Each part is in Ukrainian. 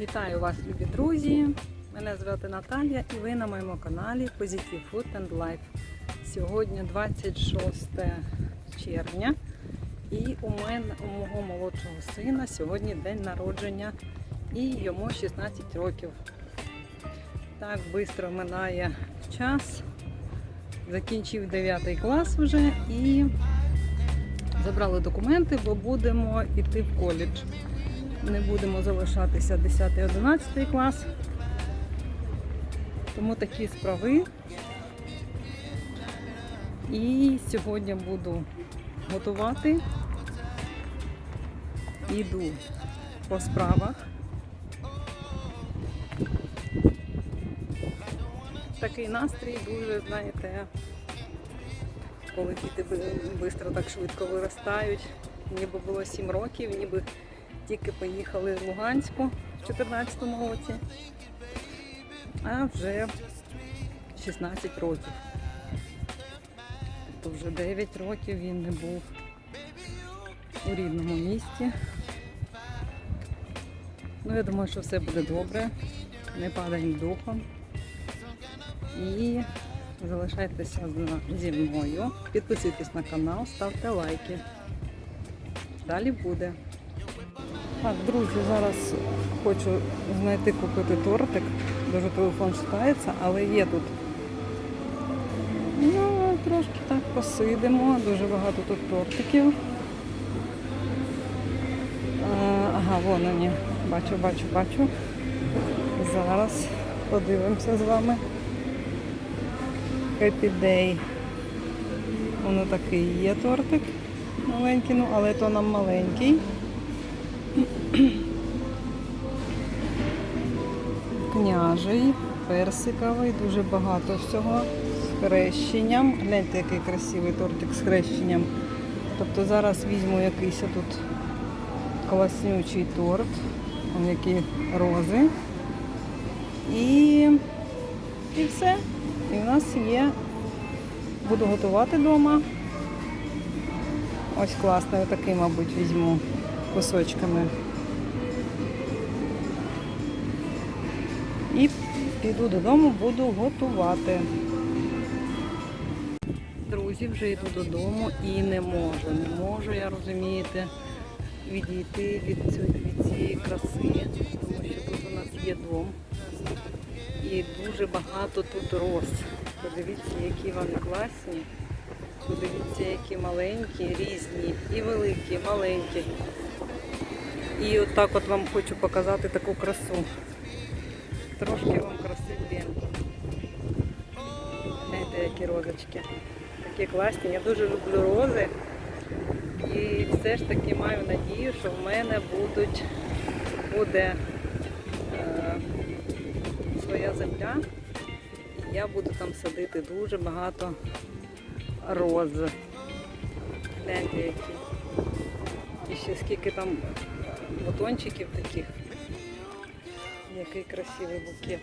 Вітаю вас, любі друзі! Мене звати Наталія і ви на моєму каналі Positive Food and Life. Сьогодні 26 червня і у мене у мого молодшого сина сьогодні день народження і йому 16 років. Так швидко минає час. Закінчив 9 клас вже і забрали документи, бо будемо йти в коледж не будемо залишатися 10-11 клас. Тому такі справи. І сьогодні буду готувати. Іду по справах. Такий настрій дуже, знаєте, коли діти швидко так швидко виростають. Ніби було 7 років, ніби тільки поїхали в Луганську в 2014 році, а вже 16 років. Тобто вже 9 років він не був у рідному місті. Ну, я думаю, що все буде добре, не падаємо духом. І залишайтеся зі мною, підписуйтесь на канал, ставте лайки. Далі буде. Так, друзі, зараз хочу знайти купити тортик. Дуже телефон шукається, але є тут. Ну, трошки так посидимо, дуже багато тут тортиків. Ага, вон вони. Бачу, бачу, бачу. Зараз подивимося з вами. Happy Day. Воно такий є тортик маленький, ну, але то нам маленький. Княжий, персиковий, дуже багато всього з хрещенням. Гляньте, який красивий тортик з хрещенням. Тобто зараз візьму якийсь тут класнючий торт, Вон які рози. І, і все. І в нас є. Буду готувати вдома. Ось класний, такий, мабуть, візьму кусочками. Піду додому, буду готувати. Друзі, вже йду додому і не можу. Не можу, я розумієте, відійти від, цієї краси, тому що тут у нас є дом. І дуже багато тут роз. Подивіться, які вони класні. Подивіться, які маленькі, різні, і великі, і маленькі. І от от вам хочу показати таку красу. Трошки вам гляньте. Гляньте, які розочки. Такі класні. Я дуже люблю рози. І все ж таки маю надію, що в мене будуть, буде е, своя земля. І я буду там садити дуже багато роз. Гляньте які. І ще скільки там бутончиків таких. Який красивий букет.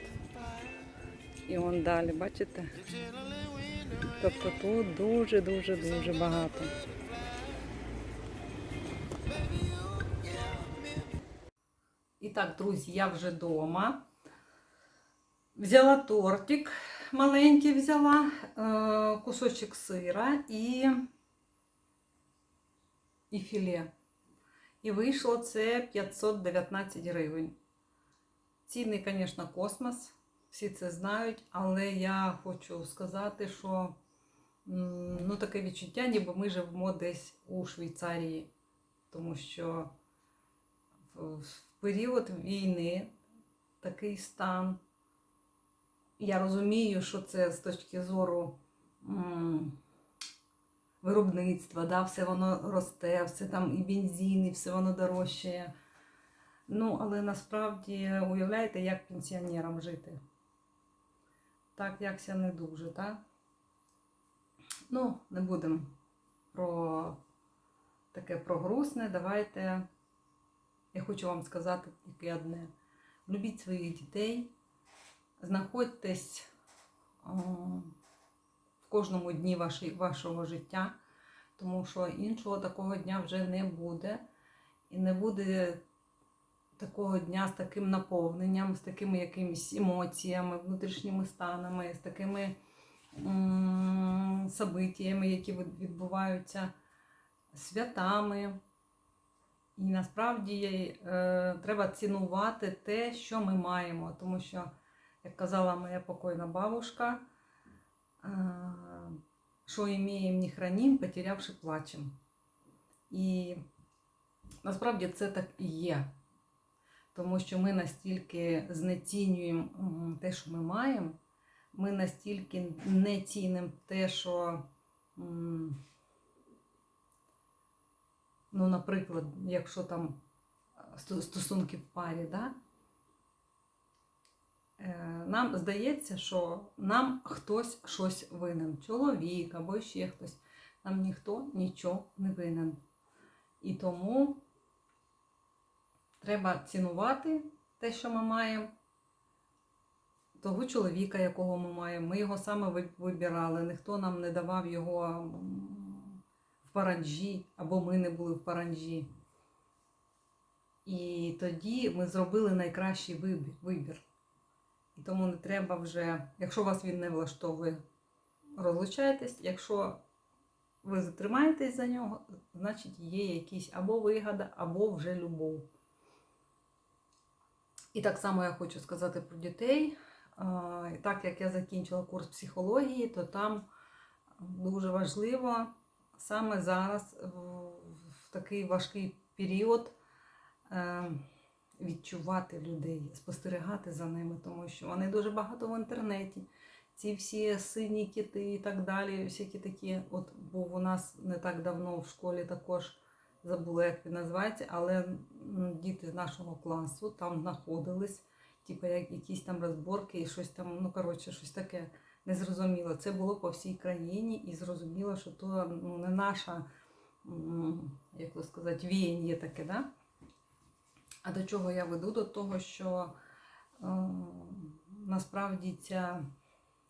І он далі, бачите? Тобто тут дуже-дуже-дуже багато. І так, друзі, я вже вдома. Взяла тортик маленький, взяла, е, кусочок сира і, і філе. І вийшло це 519 гривень. Ціни, звісно, космос, всі це знають, але я хочу сказати, що ну, таке відчуття, ніби ми живемо десь у Швейцарії, тому що в, період війни такий стан. Я розумію, що це з точки зору виробництва, да, все воно росте, все там і бензин, і все воно дорожчає. Ну, але насправді уявляєте, як пенсіонерам жити? Так, якся не дуже, так? Ну, не будемо про таке про грустне. Давайте. Я хочу вам сказати тільки одне. Любіть своїх дітей, знаходьтесь о, в кожному дні ваші, вашого життя, тому що іншого такого дня вже не буде. І не буде такого дня з таким наповненням, з такими якимись емоціями, внутрішніми станами, з такими событиями, які відбуваються, святами. І насправді е, треба цінувати те, що ми маємо, тому що, як казала моя покойна бабушка, е, що імеєм, не хранім, потерявши плачем. І насправді це так і є. Тому що ми настільки знецінюємо те, що ми маємо, ми настільки не цінимо те, що, ну, наприклад, якщо там стосунки в парі, да? Е, нам здається, що нам хтось щось винен. Чоловік або ще хтось. Нам ніхто нічого не винен. І тому треба цінувати те, що ми маємо. Того чоловіка, якого ми маємо. Ми його саме вибирали. Ніхто нам не давав його в паранжі, або ми не були в паранжі. І тоді ми зробили найкращий вибір. І тому не треба вже, якщо вас він не влаштовує, розлучайтесь. Якщо ви затримаєтесь за нього, значить є якісь або вигода, або вже любов. І так само я хочу сказати про дітей. Так як я закінчила курс психології, то там дуже важливо саме зараз, в- такий важкий період, е, відчувати людей, спостерігати за ними, тому що вони дуже багато в інтернеті. Ці всі сині кити і так далі, всякі такі. От був у нас не так давно в школі також забула, як він називається, але діти з нашого класу там знаходились, типу як якісь там розборки і щось там, ну коротше, щось таке незрозуміло. Це було по всій країні, і зрозуміло, що то ну, не наша, як то сказати, віяння таке, да? А до чого я веду? До того, що е, насправді ця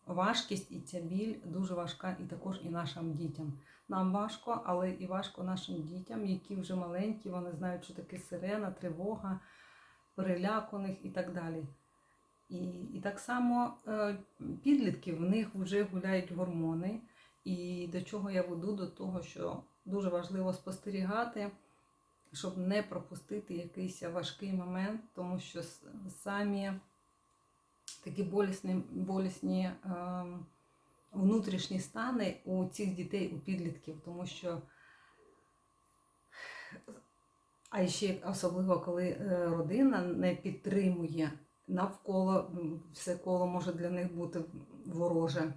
важкість і ця біль дуже важка і також і нашим дітям. Нам важко, але і важко нашим дітям, які вже маленькі, вони знають, що таке сирена, тривога, переляканих і так далі. І, і так само е, підлітки, в них вже гуляють гормони. І до чого я веду? До того, що дуже важливо спостерігати, щоб не пропустити якийсь важкий момент, тому що самі такі болісні, болісні е, внутрішні стани у цих дітей, у підлітків, тому що а ще особливо, коли е, родина не підтримує навколо, все коло може для них бути вороже.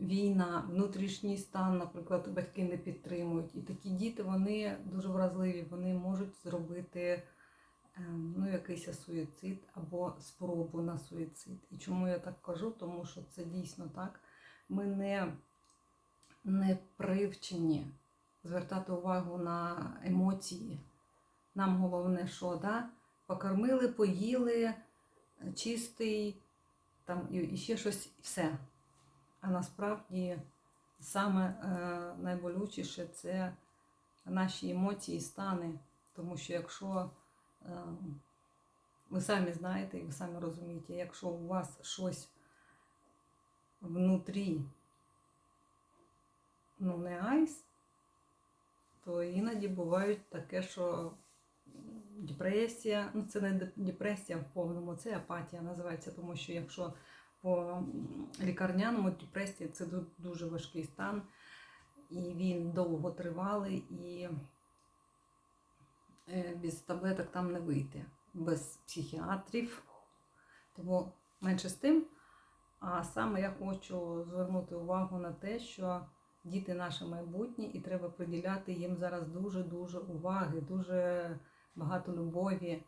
Війна, внутрішній стан, наприклад, батьки не підтримують. І такі діти вони дуже вразливі, вони можуть зробити е, ну, якийсь суїцид або спробу на суїцид. І чому я так кажу? Тому що це дійсно так. Ми не, не привчені звертати увагу на емоції. Нам головне, що да? покормили, поїли, чистий, там і, ще щось, і все. А насправді саме е, найболючіше це наші емоції стани. Тому що якщо е, ви самі знаєте і ви самі розумієте, якщо у вас щось внутрі ну, не айс, то іноді бувають таке, що депресія, ну це не депресія в повному, це апатія називається, тому що якщо по лікарняному депресія це дуже важкий стан, і він довго тривалий, і е, без таблеток там не вийти, без психіатрів. Тому менше з тим. А саме я хочу звернути увагу на те, що діти наше майбутнє, і треба приділяти їм зараз дуже-дуже уваги, дуже багато любові,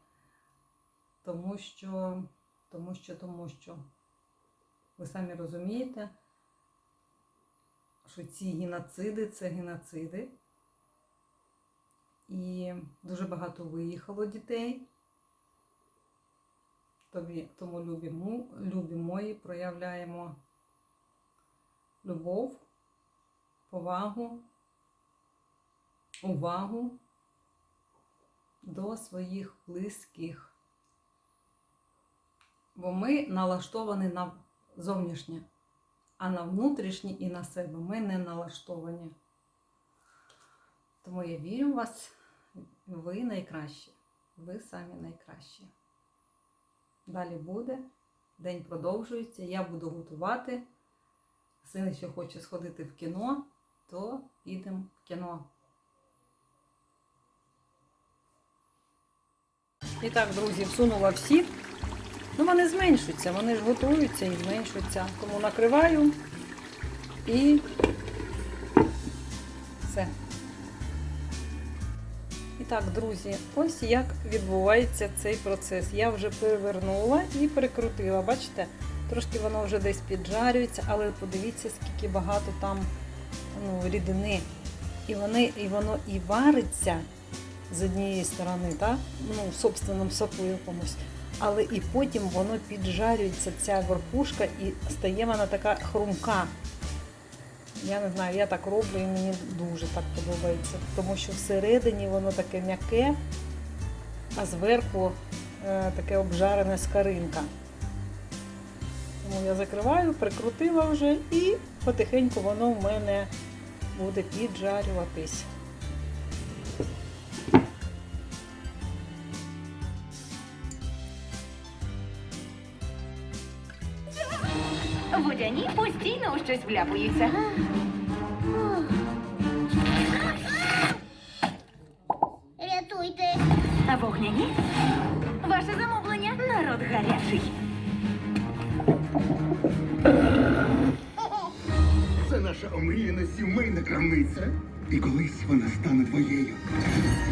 тому що, тому що, тому що ви самі розумієте, що ці геноциди це геноциди. І дуже багато виїхало дітей. Тобі, тому любі, му, любі мої проявляємо любов, повагу, увагу до своїх близьких, Бо ми налаштовані на зовнішнє, а на внутрішнє і на себе ми не налаштовані. Тому я вірю в вас, ви найкращі. Ви самі найкращі. Далі буде. День продовжується. Я буду готувати. Син ще хоче сходити в кіно, то підемо в кіно. І так, друзі, всунула всі. Ну, вони зменшуються, вони ж готуються і зменшуються. Тому накриваю і все. І так, друзі, ось як відбувається цей процес. Я вже перевернула і прикрутила. Бачите, трошки воно вже десь піджарюється, але подивіться, скільки багато там ну, рідини. І, вони, і воно і вариться з однієї сторони, так? ну, в собственному соку якомусь. Але і потім воно піджарюється, ця верхушка, і стає вона така хрумка. Я не знаю, я так роблю і мені дуже так подобається, тому що всередині воно таке м'яке, а зверху е, таке обжарене скаринка. Тому я закриваю, прикрутила вже і потихеньку воно в мене буде піджарюватись. Водяні постійно у щось вляпуються. Рятуйте. А вогняні? Ваше замовлення народ гарячий. Це наша омріяна сімейна крамниця. І колись вона стане твоєю.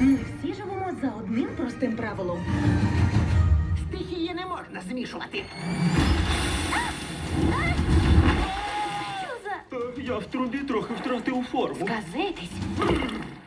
Ми всі живемо за одним простим правилом. Стихії не можна змішувати. Що за Е, Я в трубі трохи втратив форму. сказитись?